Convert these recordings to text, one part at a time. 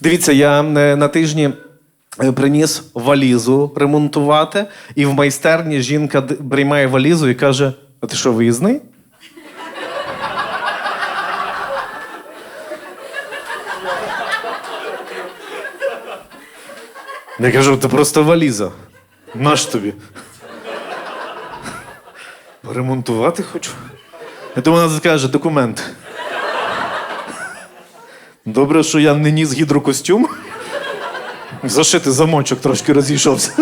Дивіться, я е, на тижні е, приніс валізу ремонтувати, і в майстерні жінка приймає валізу і каже: А ти що, виїзний? Я кажу, це просто валіза. Наш тобі. Ремонтувати хочу. Я думаю, вона скаже документ. Добре, що я не ніс гідрокостюм. Зашити замочок трошки розійшовся.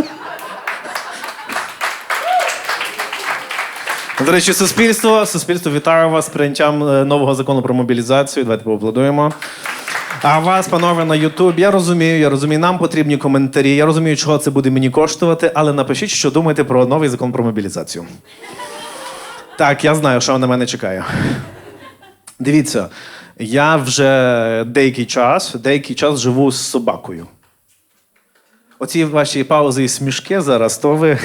До речі, суспільство, суспільство вітаю вас з прийняттям е, нового закону про мобілізацію. Давайте поаплодуємо. А вас, панове, на Ютуб, я розумію, я розумію, нам потрібні коментарі. Я розумію, чого це буде мені коштувати, але напишіть, що думаєте про новий закон про мобілізацію. Так, я знаю, що на мене чекає. Дивіться, я вже деякий час, деякий час живу з собакою. Оці ваші паузи і смішки зараз, то ви.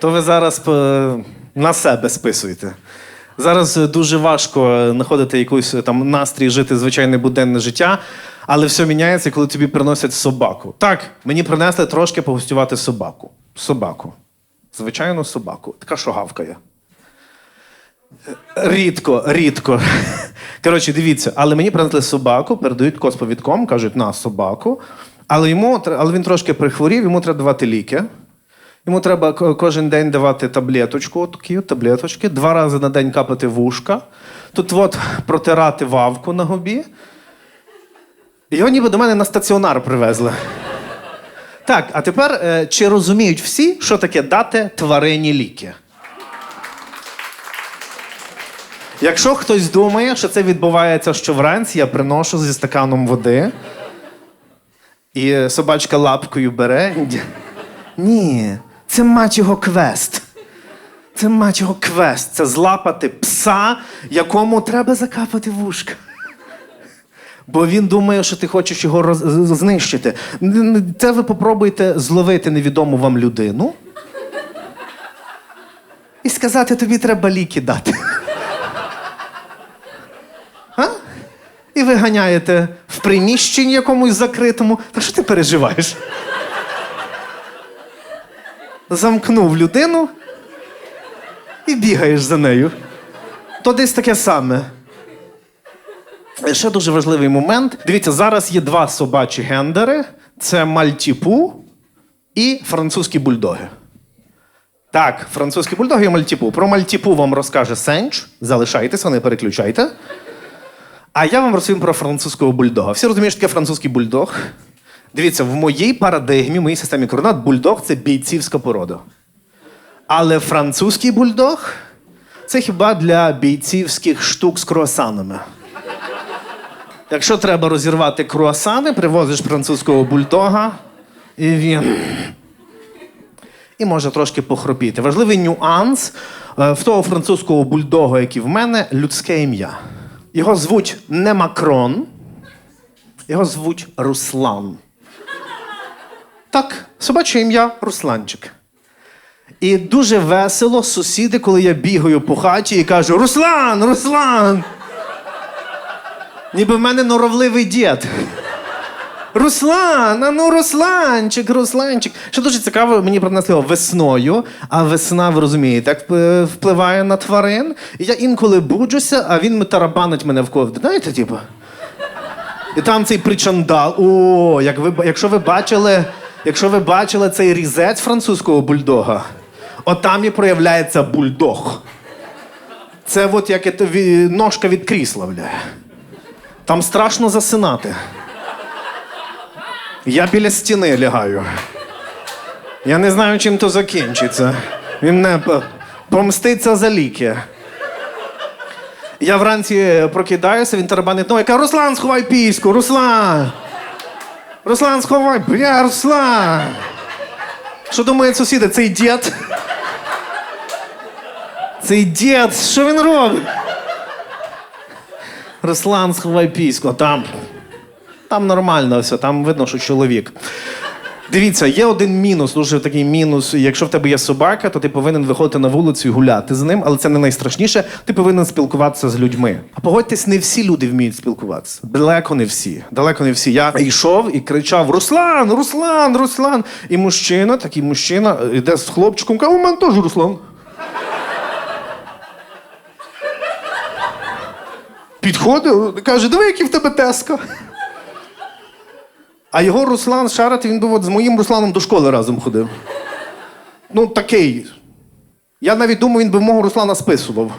То ви зараз е, на себе списуєте. Зараз е, дуже важко знаходити якийсь е, там настрій жити звичайне буденне життя, але все міняється, коли тобі приносять собаку. Так, мені принесли трошки погостювати собаку. Собаку. Звичайну собаку. Така, що гавкає. Рідко, рідко. Коротше, дивіться, але мені принесли собаку, передають косповідком, кажуть, на собаку. Але йому але він трошки прихворів, йому треба давати ліки. Йому треба кожен день давати таблеточку, такі таблеточки, два рази на день капати вушка. Тут от протирати вавку на губі. Його ніби до мене на стаціонар привезли. Так, а тепер е, чи розуміють всі, що таке дати тварині ліки? Якщо хтось думає, що це відбувається щовранці, я приношу зі стаканом води, і собачка лапкою бере. Ні, це мать його квест. Це мать його квест. Це злапати пса, якому треба закапати вушка. Бо він думає, що ти хочеш його роз... знищити. Це ви попробуйте зловити невідому вам людину і сказати, тобі треба ліки дати. І ви ганяєте в приміщенні якомусь закритому. Та що ти переживаєш? Замкнув людину і бігаєш за нею. То десь таке саме. Ще дуже важливий момент. Дивіться, зараз є два собачі гендери: це мальтіпу і французькі бульдоги. Так, французькі бульдоги і мальтіпу. Про мальтіпу вам розкаже Сенч. Залишайтеся, не переключайте. А я вам розповім про французького бульдога. Всі розуміють, що таке французький бульдог? Дивіться, в моїй парадигмі, в моїй системі координат, бульдог це бійцівська порода. Але французький бульдог це хіба для бійцівських штук з круасанами. Якщо треба розірвати круасани, привозиш французького бульдога, і він. І може трошки похропіти. Важливий нюанс е, в того французького бульдога, який в мене, людське ім'я. Його звуть не Макрон, його звуть Руслан. Так, собаче ім'я Русланчик. І дуже весело сусіди, коли я бігаю по хаті і кажу: Руслан, Руслан! Ніби в мене норовливий дід. Руслан, а ну Русланчик, Русланчик. Що дуже цікаво, мені принесли його весною, а весна, ви розумієте, як е, впливає на тварин. І я інколи буджуся, а він тарабанить мене в ковдрі. Знаєте, типу? І там цей причандал. О, як ви, якщо ви бачили, якщо ви бачили цей різець французького бульдога, от там і проявляється бульдог. Це от як ножка від крісла, бля. Там страшно засинати. Я біля стіни лягаю. Я не знаю, чим то закінчиться. Він не помститься за ліки. Я вранці прокидаюся, він тарабанить ну, яка Руслан, сховай піську, Руслан! Руслан, сховай, бля, Руслан! Що думають сусіди? Цей дід? Цей дід, що він робить? Руслан, сховай піську, там. Там нормально все, там видно, що чоловік. Дивіться, є один мінус, дуже такий мінус. Якщо в тебе є собака, то ти повинен виходити на вулицю і гуляти з ним, але це не найстрашніше. Ти повинен спілкуватися з людьми. А погодьтесь, не всі люди вміють спілкуватися. Далеко не всі. Далеко не всі. Я йшов і кричав: Руслан, Руслан, Руслан. І мужчина, такий мужчина, йде з хлопчиком, каже, у мене теж Руслан. Підходить, каже, диви, який в тебе теска. А його Руслан Шарат, він був от з моїм Русланом до школи разом ходив. Ну, такий. Я навіть думаю, він би мого Руслана списував.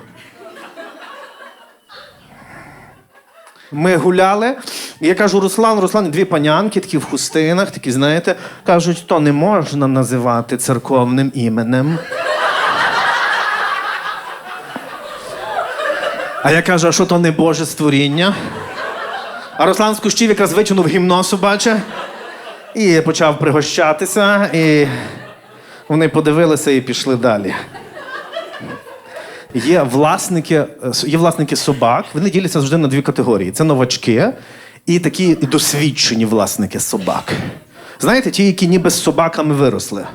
Ми гуляли, я кажу, Руслан, Руслан, дві панянки, такі в хустинах, такі, знаєте, кажуть, то не можна називати церковним іменем. А я кажу, а що то не Боже створіння? А Руслан з кущів якраз витягнув гімно собаче і почав пригощатися, і вони подивилися і пішли далі. Є власники, е, є власники собак, вони діляться завжди на дві категорії: це новачки і такі досвідчені власники собак. Знаєте, ті, які ніби з собаками виросли.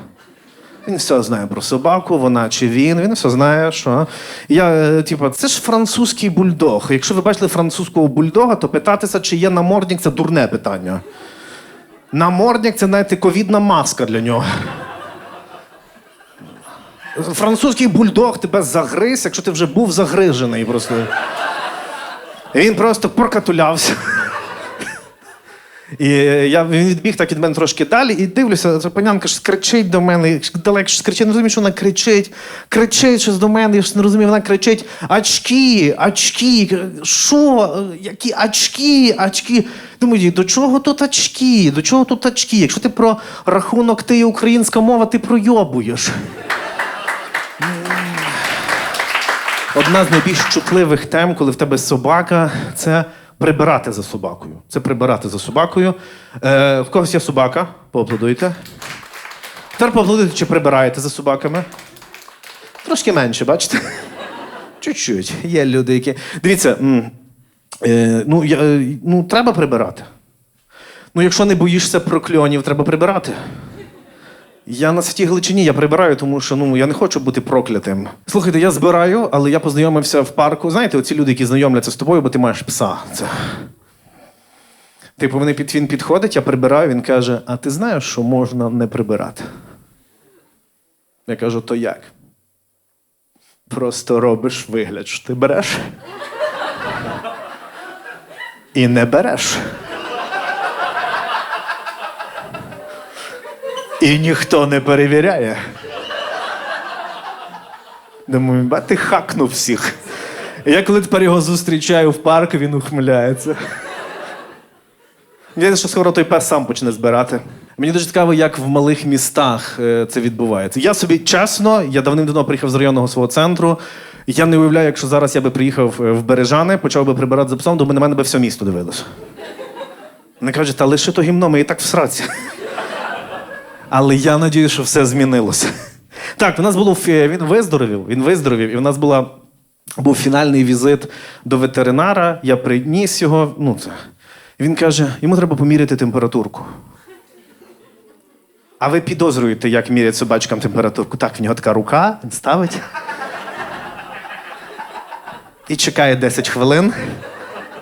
Він все знає про собаку, вона чи він, він все знає, що. Я, е, типу, це ж французький бульдог. Якщо ви бачили французького бульдога, то питатися, чи є намордник, це дурне питання. Намордник це, знаєте, ковідна маска для нього. Французький бульдог тебе загриз, якщо ти вже був загрижений просто. Він просто прокатулявся. І я він відбіг так від мене трошки далі і дивлюся, ця ж кричить до мене, далеко ж кричить, не розумію, що вона кричить, кричить щось до мене, я ж не розумію, вона кричить: очки, очки, що? Які очки, очки. Думаю, до чого тут очки? До чого тут очки? Якщо ти про рахунок ти українська мова, ти пройобуєш. Одна з найбільш чутливих тем, коли в тебе собака, це прибирати за собакою. Це прибирати за собакою. Е, в когось є собака, поаплодуйте. Тепер поаплодуйте, чи прибираєте за собаками. Трошки менше, бачите? Чуть-чуть. Є люди, які. Дивіться, е, ну, я, ну, треба прибирати. Ну, якщо не боїшся прокльонів, треба прибирати. Я на святій Гличині я прибираю, тому що ну я не хочу бути проклятим. Слухайте, я збираю, але я познайомився в парку. Знаєте, оці люди, які знайомляться з тобою, бо ти маєш пса. Це... Типу, вони під, він підходить, я прибираю, він каже: А ти знаєш, що можна не прибирати? Я кажу, то як? Просто робиш вигляд, що ти береш. І не береш. І ніхто не перевіряє. Думаю, ба ти хакнув всіх. Я коли тепер його зустрічаю в парку, він ухмиляється. Я що скоро той пес сам почне збирати. Мені дуже цікаво, як в малих містах е, це відбувається. Я собі чесно, я давним-давно приїхав з районного свого центру. Я не уявляю, якщо зараз я би приїхав е, в Бережани, почав би прибирати за псом, то на мене би все місто дивилося. Вони кажуть, та лише то гімно, ми і так в сраці. Але я надію, що все змінилося. Так, у нас було він виздоровів, він виздоровів, і у нас була, був фінальний візит до ветеринара. Я приніс його. Ну. Він каже: йому треба поміряти температурку. А ви підозрюєте, як мірять собачкам температурку? Так, в нього така рука, він ставить. І чекає 10 хвилин,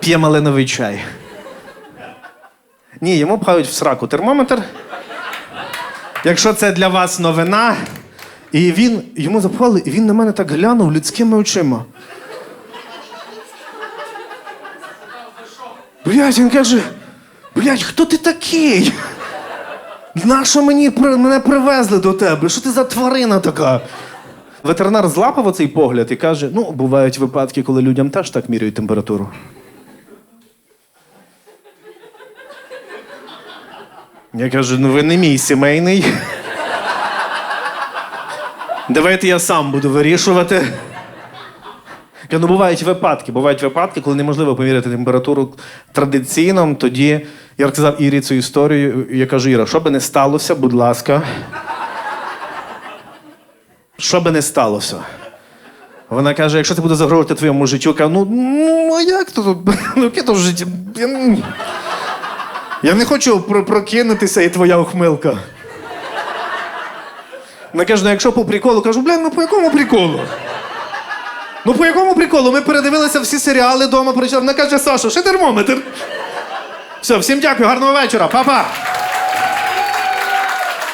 п'є малиновий чай. Ні, йому пхають в сраку термометр. Якщо це для вас новина, і він йому запхали, і він на мене так глянув людськими очима. Блять, він каже: блять, хто ти такий? Нащо мені мене привезли до тебе? Що ти за тварина така? Ветеринар злапав оцей погляд і каже: ну, бувають випадки, коли людям теж так міряють температуру. Я кажу, ну ви не мій сімейний. Давайте я сам буду вирішувати. Ну, бувають випадки, бувають випадки, коли неможливо поміряти температуру традиційно. Тоді я розказав Ірі цю історію. Я кажу, Іра, що би не сталося, будь ласка. Що би не сталося? Вона каже: якщо це буде загрожувати твоєму життю, кажу, ну, ну а як то? Ну, яке то життя? Я не хочу прокинутися і твоя ухмилка. Вона каже, ну якщо по приколу, кажу, блін, ну по якому приколу? Ну по якому приколу? Ми передивилися всі серіали вдома прочитали. Вона каже, Саша, ще термометр. Все, всім дякую, гарного вечора, Па-па!